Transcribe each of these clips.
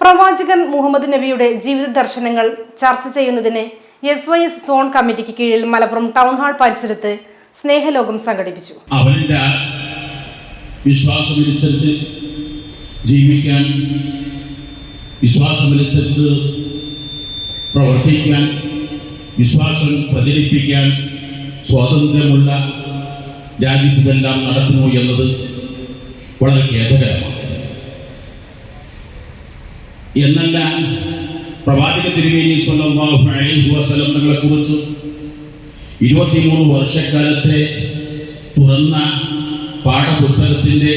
പ്രവാചകൻ മുഹമ്മദ് നബിയുടെ ജീവിത ദർശനങ്ങൾ ചർച്ച ചെയ്യുന്നതിന് എസ് വൈ എസ് സോൺ കമ്മിറ്റിക്ക് കീഴിൽ മലപ്പുറം ടൗൺ ഹാൾ പരിസരത്ത് സ്നേഹലോകം സംഘടിപ്പിച്ചു. അവന്റെ വിശ്വാസമനുസരിച്ച് ജീവിക്കാൻ വിശ്വാസമനുസരിച്ച് പ്രവർത്തിക്കാൻ വിശ്വാസം പ്രചരിപ്പിക്കാൻ സ്വാതന്ത്ര്യമുള്ള രാജ്യത്തിതെല്ലാം നടക്കുന്നു എന്നത് വളരെ ഖേദകരമാണ്. എന്നല്ല പ്രവാചക തിരുമേനി സല്ലല്ലാഹു അലൈഹി തങ്ങളെ കുറിച്ച് ഇരുപത്തിമൂന്ന് വർഷക്കാലത്തെ തുറന്ന പാഠപുസ്തകത്തിന്റെ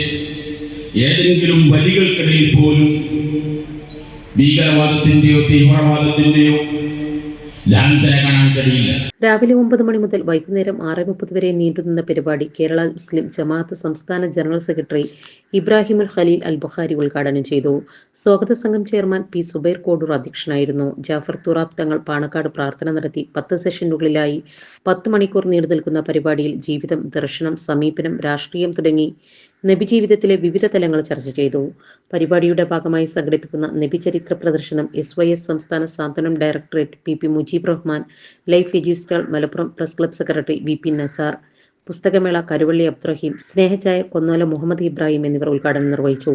ഏതെങ്കിലും വരികൾക്കിടയിൽ പോലും ഭീകരവാദത്തിന്റെയോ തീവ്രവാദത്തിന്റെയോ രാവിലെ ഒമ്പത് മണി മുതൽ വൈകുന്നേരം ആറ് മുപ്പത് വരെ നീണ്ടുനിന്ന പരിപാടി കേരള മുസ്ലിം ജമാഅത്ത് സംസ്ഥാന ജനറൽ സെക്രട്ടറി ഇബ്രാഹിമുൽ ഖലീൽ അൽ ബുഖാരി ഉദ്ഘാടനം ചെയ്തു. സ്വാഗത സംഘം ചെയർമാൻ പി സുബൈർ കോഡൂർ അധ്യക്ഷനായിരുന്നു. ജാഫർ തുറാബ് തങ്ങൾ പാണക്കാട് പ്രാർത്ഥന നടത്തി പത്ത് സെഷനുകളിലായി പത്ത് മണിക്കൂർ നീണ്ടു നിൽക്കുന്ന പരിപാടിയിൽ ജീവിതം ദർശനം സമീപനം രാഷ്ട്രീയം തുടങ്ങി. നബി ജീവിതത്തിലെ വിവിധ തലങ്ങൾ ചർച്ച ചെയ്തു. പരിപാടിയുടെ ഭാഗമായി സംഘടിപ്പിക്കുന്ന നബി ചരിത്ര പ്രദർശനം എസ് വൈ എസ് സംസ്ഥാന സാന്ത്വനം directorate P P Mujeeb Rahman life എജ്യൂസ്റ്റാൾ Malappuram press club secretary V P Nazar പുസ്തകമേള Karuvalli Abdurahim സ്നേഹചായ കൊന്നോല മുഹമ്മദ് ഇബ്രാഹിം എന്നിവർ ഉദ്ഘാടനം നിർവഹിച്ചു.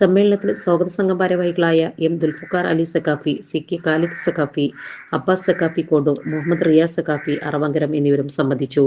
സമ്മേളനത്തിൽ സ്വാഗത സംഘം ഭാരവാഹികളായ M Dulfukar Ali Sakhafi C K Khalid Sakhafi Abbas Sakhafi Kodur Muhammad Riyas Sakhafi Aravankara എന്നിവരും സംബന്ധിച്ചു.